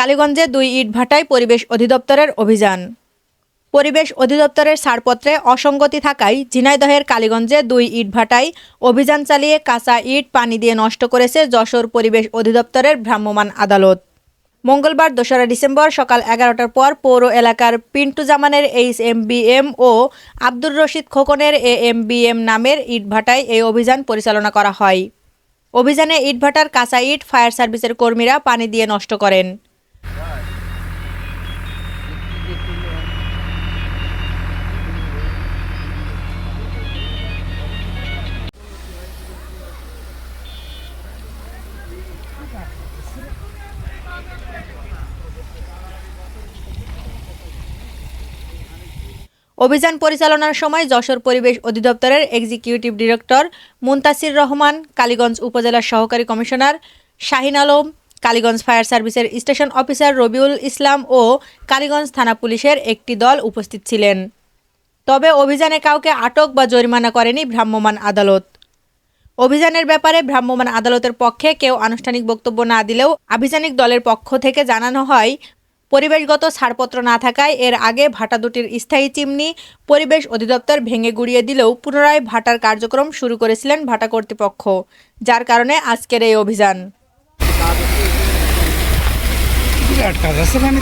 কালীগঞ্জে দুই ইট ভাটায় পরিবেশ অধিদপ্তরের অভিযান। পরিবেশ অধিদপ্তরের ছাড়পত্রে অসঙ্গতি থাকায় ঝিনাইদহের কালীগঞ্জে দুই ইট ভাটায় অভিযান চালিয়ে কাঁচা ইট পানি দিয়ে নষ্ট করেছে যশোর পরিবেশ অধিদপ্তরের ভ্রাম্যমাণ আদালত। মঙ্গলবার দোসরা ডিসেম্বর সকাল এগারোটার পর পৌর এলাকার পিন্টু জামানের এইচ এম বি এম ও আব্দুর রশিদ খোকনের এ এম বি এম নামের ইটভাটায় এই অভিযান পরিচালনা করা হয়। অভিযানে ইটভাটার কাঁচা ইট ফায়ার সার্ভিসের কর্মীরা পানি দিয়ে নষ্ট করেন। অভিযান পরিচালনার সময় যশোর পরিবেশ অধিদপ্তরের এক্সিকিউটিভ ডিরেক্টর মুন্তাসির রহমান, কালীগঞ্জ উপজেলার সহকারী কমিশনার শাহিন আলম, কালীগঞ্জ ফায়ার সার্ভিসের স্টেশন অফিসার রবিউল ইসলাম ও কালীগঞ্জ থানা পুলিশের একটি দল উপস্থিত ছিলেন। তবে অভিযানে কাউকে আটক বা জরিমানা করেনি ভ্রাম্যমাণ আদালত। অভিযানের ব্যাপারে ভ্রাম্যমাণ আদালতের পক্ষে কেউ আনুষ্ঠানিক বক্তব্য না দিলেও আভিযানিক দলের পক্ষ থেকে জানানো হয়, পরিবেশগত ছাড়পত্র না থাকায় এর আগে ভাটা দুটির স্থায়ী চিমনি পরিবেশ অধিদপ্তর ভেঙে গুড়িয়ে দিলেও পুনরায় ভাটার কার্যক্রম শুরু করেছিলেন ভাটা কর্তৃপক্ষ, যার কারণে আজকের এই অভিযান। আছে মানে